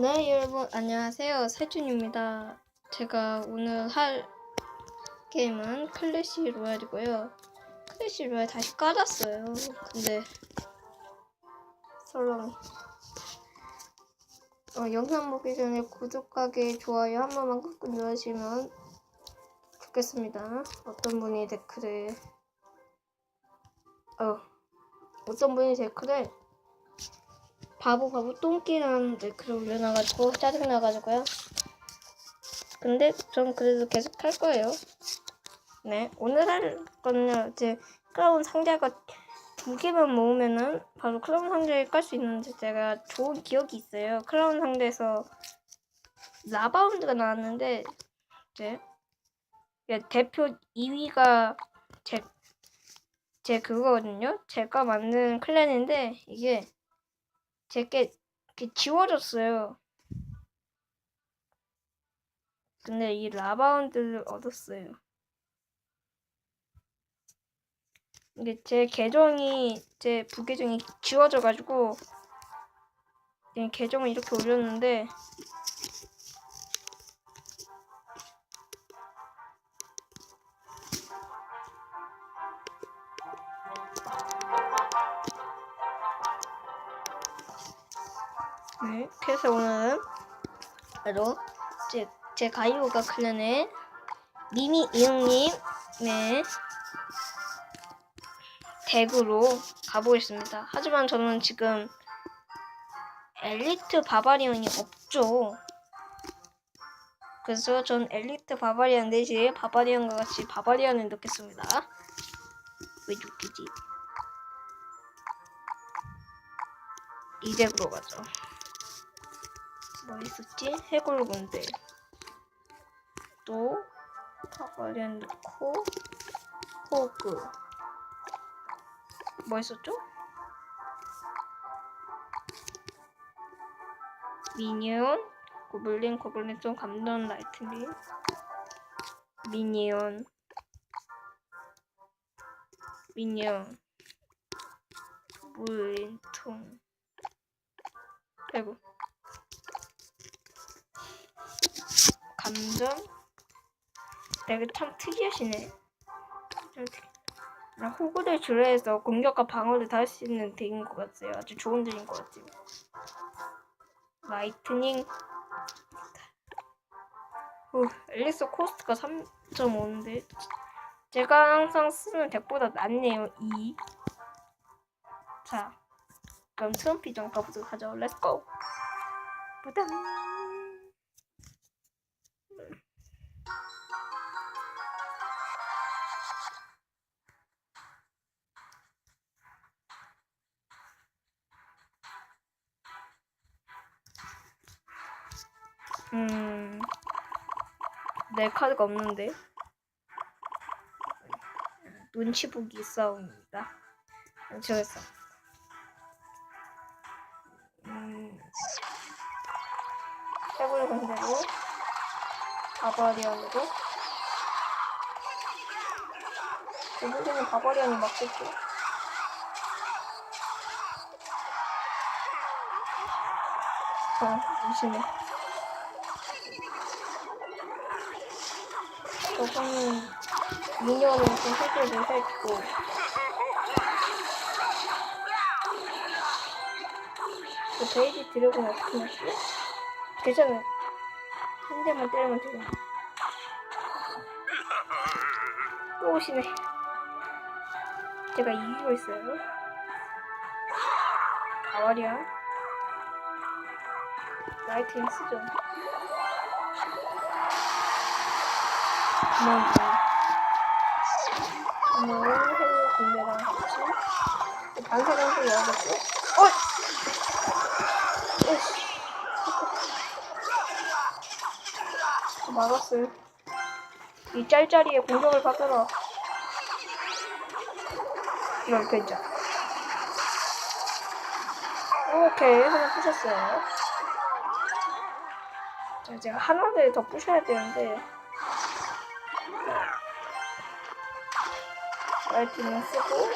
네, 여러분 안녕하세요. 세준입니다. 제가 오늘 할 게임은 클래시 로얄이고요. 클래시 로얄 다시 깔았어요. 근데 설렁 어, 영상 보기 전에 구독하기, 좋아요 한 번만 꾹꾹 눌러주시면 좋겠습니다. 어떤 분이 댓글에 어 어떤 분이 댓글에 바보 바보 똥끼라는 댓글을 올려놔가지고 짜증나가지고요. 근데 전 그래도 계속 할 거예요. 네, 오늘 할 거는요, 이제 크라운 상자가 두 개만 모으면은 바로 크라운 상자에 깔 수 있는데 제가 좋은 기억이 있어요. 크라운 상자에서 라바운드가 나왔는데 이제 예, 대표 2위가 제, 제 그거거든요. 제가 만든 클랜인데 이게 제게 지워졌어요. 근데 이 라바운드를 얻었어요. 이게 제 계정이 제 부계정이 지워져가지고 그냥 계정을 이렇게 올렸는데 네, 그래서 오늘은 바로 제, 제 가이오가 클랜의 미미 이응님 네 덱으로 가보겠습니다. 하지만 저는 지금 엘리트 바바리언이 없죠. 그래서 전 엘리트 바바리안 대신 바바리안과 같이 바바리안을 넣겠습니다. 왜 죽기지? 이 덱으로 가죠. 뭐 있었지? 해골 군대. 또 바바리안 넣고 호그. 뭐 있었죠? 미니언, 고블린, 고블린 좀 감던 라이트닝, 미니언, 미니언, 물린통, 아이고, 감전, 되게 참 특이하시네. 나 호구를 줄여서 공격과 방어를 다 할 수 있는 덱인 것 같아요. 아주 좋은 덱인 것 같아요. 라이트닝. 후, 엘리스 코스트가 3.5인데 제가 항상 쓰는 덱보다 낫네요. 2. 자, 그럼 트럼피 좀 가보도록 하죠. 렛츠고. 부담. 음, 내 카드가 없는데. 눈치 보기 싸움입니다. 저였어. 음, 해볼 건대로 바바리안으로. 고블린은 바바리안이 맞겠죠? 어, 무시네. 저거는 미니언을 좀 해결을 했고. 그 베이비 드래곤 어떻게 했지? 괜찮아요. 한 대만 때리면 되잖아 또 오시네. 제가 이기고 있어요. 가와리야 라이팅 쓰죠 그만 오늘 해외 군대랑 같이 반사장소 열어봤죠? 어! 오씨 저 막았어요 이 짤짤이의 공격을 받으러 이렇게 있죠 오케이 하나 부셨어요 자 제가 하나를 더 부셔야 되는데 라이트닝 쓰고.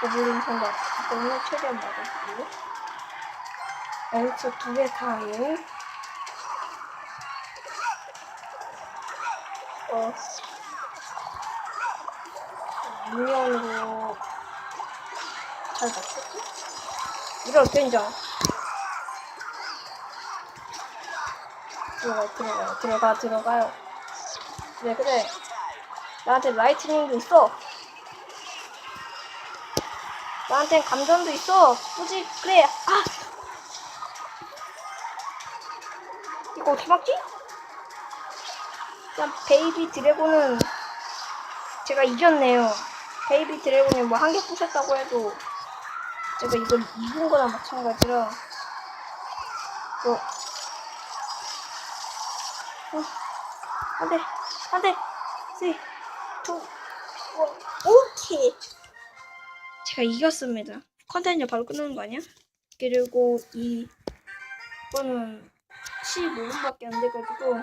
고블린 생각 때문에 최대한 막아주고. 엘릭서 두개 타임 어. 미니언으로 잘 맞췄지? 이런 된장 들어가 들어가요 들어가 들어가요. 그래 그래. 나한테 라이트닝도 있어. 나한텐 감전도 있어. 꾸지 그래. 아! 이거 어떻게 막지? 일단 베이비 드래곤은 제가 이겼네요. 베이비 드래곤이 뭐 한 개 부셨다고 해도 제가 이걸 이긴 거나 마찬가지라. 뭐 안 돼, 안 돼. 쓰리, 투, 원, 오케이. 제가 이겼습니다. 컨텐츠 바로 끝나는 거 아니야? 그리고 이, 이거는 15분밖에 안 돼가지고,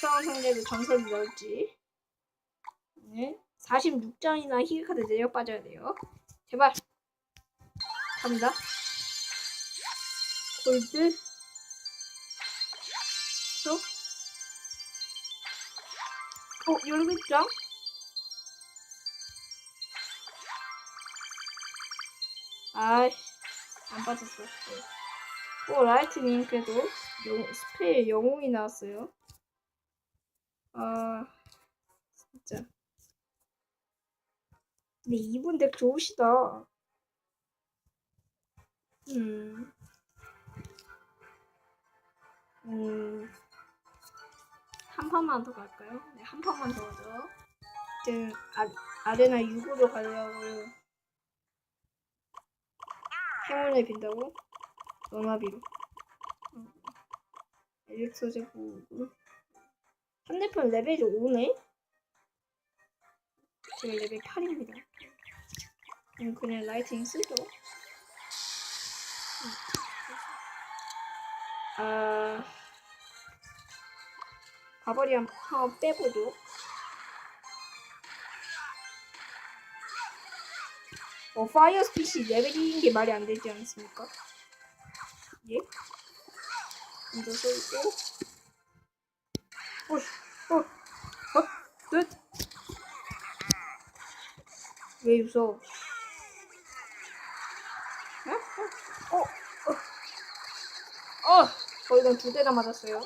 크라운 상자도 전설이 넣을지. 네. 46장이나 희귀카드 내려 빠져야 돼요. 제발. 갑니다. 골드 어, 열매장? 아이씨, 안 빠졌어. 오, 라이트닝 그래도 영, 스페일 영웅이 나왔어요. 아, 진짜. 근데 이분 덱 좋으시다. 음. 음, 한 판만 더 갈까요? 네, 한 판만 더 가죠. 이제 아, 아레나 6으로 가려고요. 행운을 빈다고? 너나비로. 어. 엘릭서 제국으로. 상대편 레벨이 5네? 제가 레벨 8입니다. 그럼 그냥 라이팅 쓰죠. 아, 가버리 한- 한번 빼보죠. 어, 파이어 스피시 레벨인 게 말이 안 되지 않습니까? 예? 먼저 쏘고, 어, 어, 어, 끝. 왜 웃어? 어? 어, 어, 어, 거기는 두 대나 맞았어요.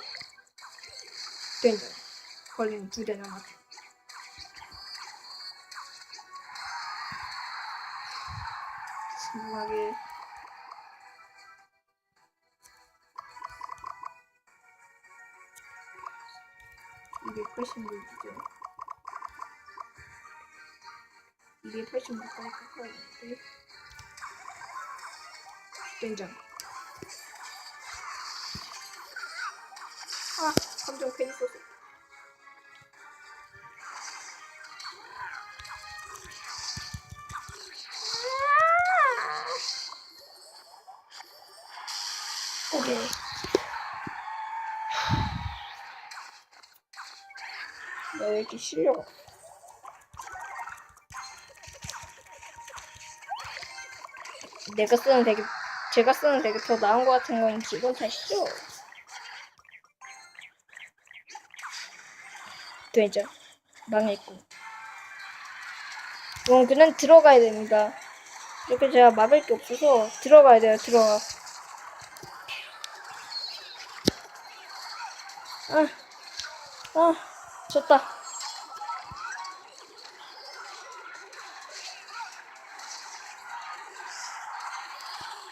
된장. 걸리는 두 대나 맞았어. 심하게. (286이죠) 286까지 깎아야 되는데 된장 아 감정 괜히 썼어 오케이. 나왜 이렇게 실력 내가 쓰는 되게 제가 쓰는 되게 더 나은 것 같은 건 기본 탓이죠. 되죠. 망했고. 이건 그냥 들어가야 됩니다. 이렇게 제가 막을 게 없어서 들어가야 돼요. 들어가. 아, 아, 졌다.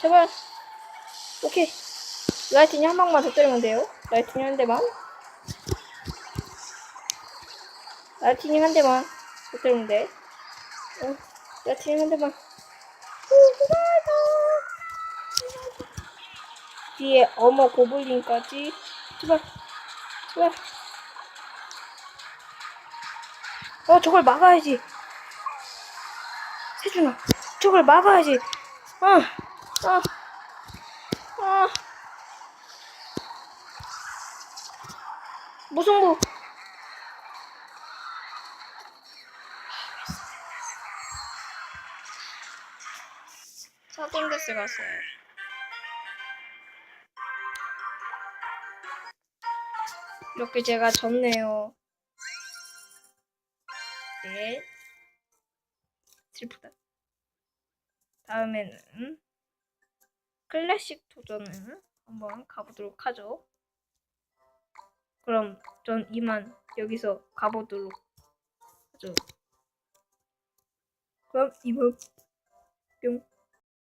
제발. 오케이. 라이트닝 한 방만 더 때리면 돼요. 라이트닝 한 대만. 라이트닝 한 대만 더 때리면 돼. 어, 라이트닝 한 대만. 뒤에 어머 고블린까지. 제발. 제발. 어, 저걸 막아야지. 세준아, 저걸 막아야지. 어. 아, 아. 무승부. 사돈데스 갔어요. 이렇게 제가 졌네요. 네. 슬프다. 다음에는 클래식 도전을 한번 가보도록 하죠. 그럼 전 이만 여기서 가보도록 하죠. 그럼 이만 뿅.